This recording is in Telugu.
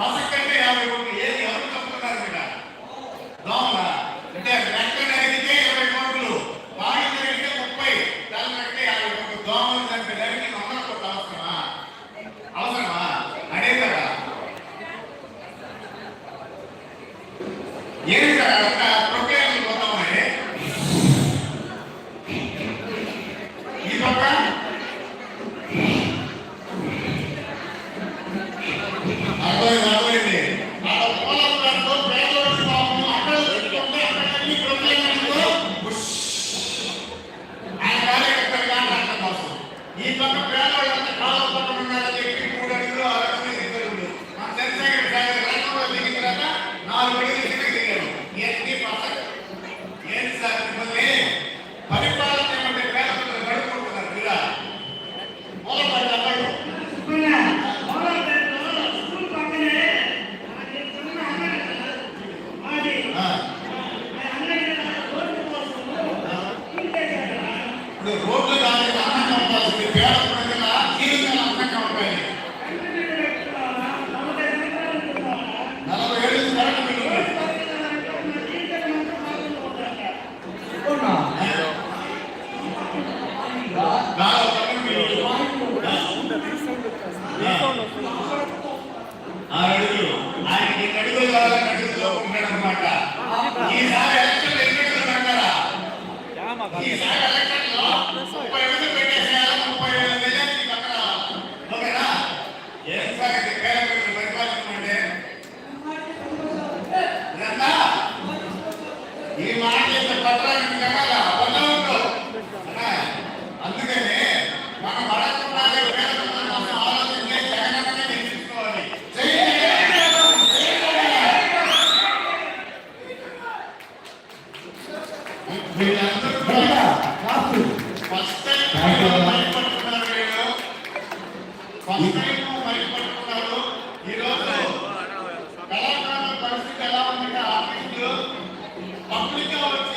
పసక్ అంటే యాభై కోట్లు. ఏది? ఎవరు ఇక్కడ అంటే రెక్కలు అడిగితే ఇరవై కోట్లు. బాగా అడిగితే ముప్పై. తల కడితే యాభై కోట్లు. దోమలు దానికి దానికి వందల కోట్లు అవసరమా? అవసరమా? అదే కదా సార్ రోడ్లు దానికి అందంగా ఉండాల్సింది పేద ప్రజల జీవితాలు నలభై ఏళ్ళు కరెంట్ బిల్లు అడుగులు. ఆయనకి కావాలని అడుగులో ఈసారి ఎలక్షన్ ఎన్ని అడుగులు పెడతారా ఈసారి ఎలక్షన్లో ముప్పై అడుగులు పెట్టేసేయాలి ముప్పై వేల మెజార్టీ పక్కన ఓకేనా ఏం సార్ ఇది పేద ప్రజలు పరిపాలించమంటే ఇదంతా ఈ మాట చేసే పత్రానికి జరగాల పొందవద్దు అందుకని మనం ఆలోచన చేసి ఫస్ట్ టైం ఫస్ట్ టైం அமெரிக்காவுக்கு